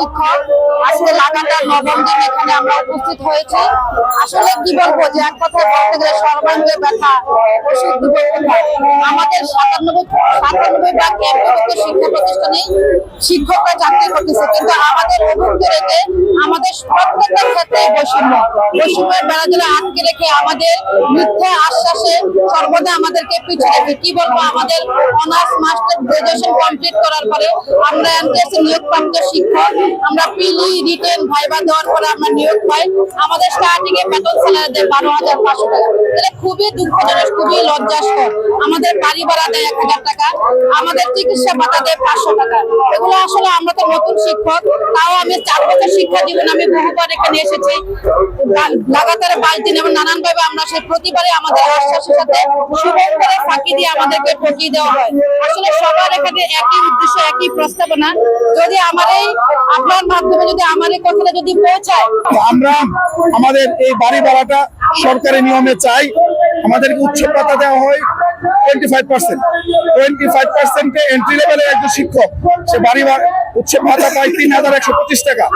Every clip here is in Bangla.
শিক্ষক আজকে লাগাতার নবম দিন এখানে আমরা উপস্থিত হয়েছি। আসলে কি বলব যে এক বলতে গেলে সর্বাঙ্গে ব্যথা আমাদের সাতানব্বই সাতানব্বই এমপিভুক্ত শিক্ষা প্রতিষ্ঠানে শিক্ষকরা চাকরি করতেছে, কিন্তু আমাদের রেখে আমাদের প্রত্যেকটা ক্ষেত্রে বৈষম্য। বৈষম্যের বেড়াগুলো আটকে রেখে আমাদের মিথ্যা আশ্বাসে সর্বদা আমাদেরকে পিছিয়ে রেখে, কি বলব, আমাদের অনার্স মাস্টার গ্রাজুয়েশন কমপ্লিট করার পরে আমরা এমটিএস নিয়োগপ্রাপ্ত শিক্ষক, আমরা পিলি রিটেন ভাইবা দেওয়ার পরে আমরা নিয়োগ পাই আমাদের স্টার্টিং এ বেতন স্যালারি দেয় বারো হাজার পাঁচশো টাকা। এটা খুবই দুঃখজনক, খুবই লজ্জাস্কর আমাদের বাড়ি ভাড়া দেয় এক হাজার টাকা, আমাদের চিকিৎসা ভাতা দেয় পাঁচশো টাকা। এগুলো আসলে আমরা তো নতুন শিক্ষক, তাও আমি চার বছর শিক্ষা জীবন আমি বহুবার এখানে এসেছি। লাগাতার দিন এবং নানান ভাবে আমরা সেই প্রতিবারে আমাদের আশ্বাসের সাথে সুযোগ ফাঁকি দিয়ে আমাদেরকে ঠকিয়ে দেওয়া হয়। আসলে সবার এখানে একই উদ্দেশ্য, একই প্রস্তাবনা। যদি আমার এই আপনার মাধ্যমে যদি এই কথাটা যদি পৌঁছায়। আমরা আমাদের এই বাড়ি ভাড়াটা সরকারি নিয়মে চাই, আমাদেরকে উচ্চ ভাতা দেওয়া হয় ভাতা পঁচিশ টাকা।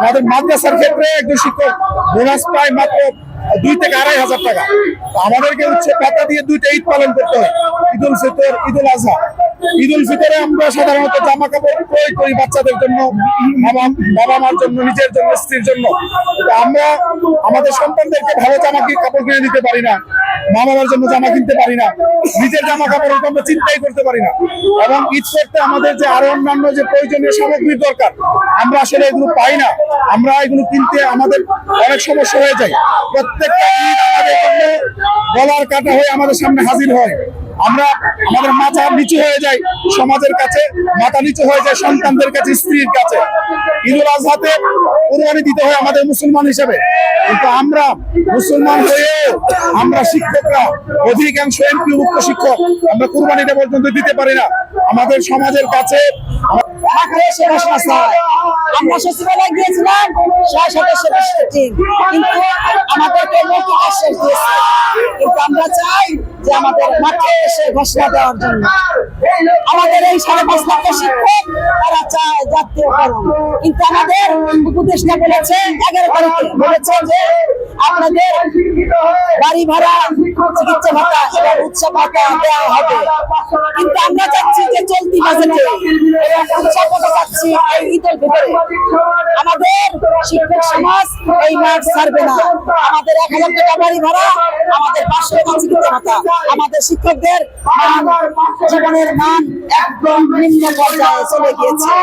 আমাদের মাদ্রাসার ক্ষেত্রে শিক্ষক বোনাস মাত্র দুই থেকে আড়াই হাজার টাকা। আমাদেরকে উচ্চ ভাতা দিয়ে দুইটা ঈদ পালন করতে হয়। ঈদ উল ফিতর ঈদ উল আজহা। ঈদ উল ফিতরে আমরা সাধারণত জামা কাপড় ক্রয় করি বাচ্চাদের জন্য, বাবা মার জন্য, নিজের জন্য, স্ত্রীর জন্য। আমরা আমাদের সন্তানদেরকে ভালো জামা কাপড় কিনে দিতে পারি না মা বাবার জন্য জামা কিনতে পারি না, নিজের জামা কাপড় আমরা চিন্তাই করতে পারি না। এবং ঈদ করতে আমাদের যে আরও অন্যান্য যে প্রয়োজনীয় সামগ্রীর দরকার, আমরা আসলে এগুলো পাই না। আমরা এগুলো কিনতে আমাদের অনেক সমস্যা হয়ে যায়। প্রত্যেকটা ঈদ আমাদের জন্য গলার কাটা হয়ে আমাদের সামনে হাজির হয়। আমরা আমাদের মাথা নিচু হয়ে যায় সমাজের কাছে, মাথা নিচু হয়ে যায় সন্তানদের কাছে, স্ত্রীর কাছে। ঈদুল আজহাতে কোরবানি দিতে হয় আমাদের মুসলমান হিসেবে। কিন্তু আমরা মুসলমান হয়েও আমরা শিক্ষকরা, অধিকাংশ এমপি মুক্ত শিক্ষক, আমরা কোরবানিটা পর্যন্ত দিতে পারি না। আমাদের সমাজের কাছে টিম কিন্তু আমরা চাই যে আমাদের ঘোষণা দেওয়ার জন্য। আমাদের এই সাড়ে পাঁচ লক্ষ শিক্ষক, তারা চায় জাতীয়করণ কিন্তু আমাদের উপদেষ্টা বলেছে, এগারো তারিখে বলেছে যে আপনাদের বাড়ি ভাড়া, চিকিৎসা ভাতা এবং উৎসব ভাতা দেওয়া হবে। কিন্তু আমরা চাচ্ছি যে চলতি বাজেটে উৎসব ভাতা চাচ্ছি এই ঈদের ভিতরে। আমাদের শিক্ষক সমাজ এই মাঠ ছাড়বে না। আমাদের এক হাজার টাকা বাড়ি ভাড়া, আমাদের পাঁচশো টাকা চিকিৎসা ভাতা। আমাদের শিক্ষকদের জীবনের মান একদম নিম্ন পর্যায়ে চলে গিয়েছে।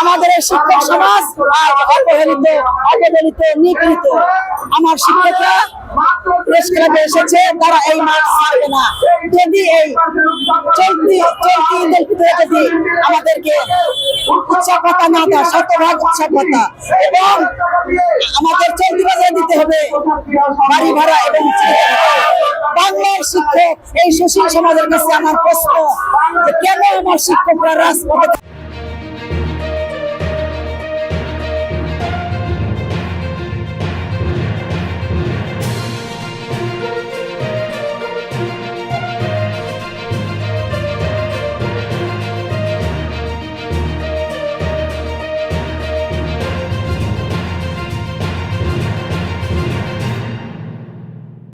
আমাদের এই শিক্ষক সমাজ আজ অবহেলিত অবহেলিত, নিপীড়িত। আমার শিক্ষকরা এসেছে, তারা এই এবং আমাদের চলতি দিতে হবে বাড়ি ভাড়া এবং বাংলার শিক্ষক, এই সুশীল সমাজের কাছে আমার প্রশ্ন কেন আমার শিক্ষকরা রাজপথে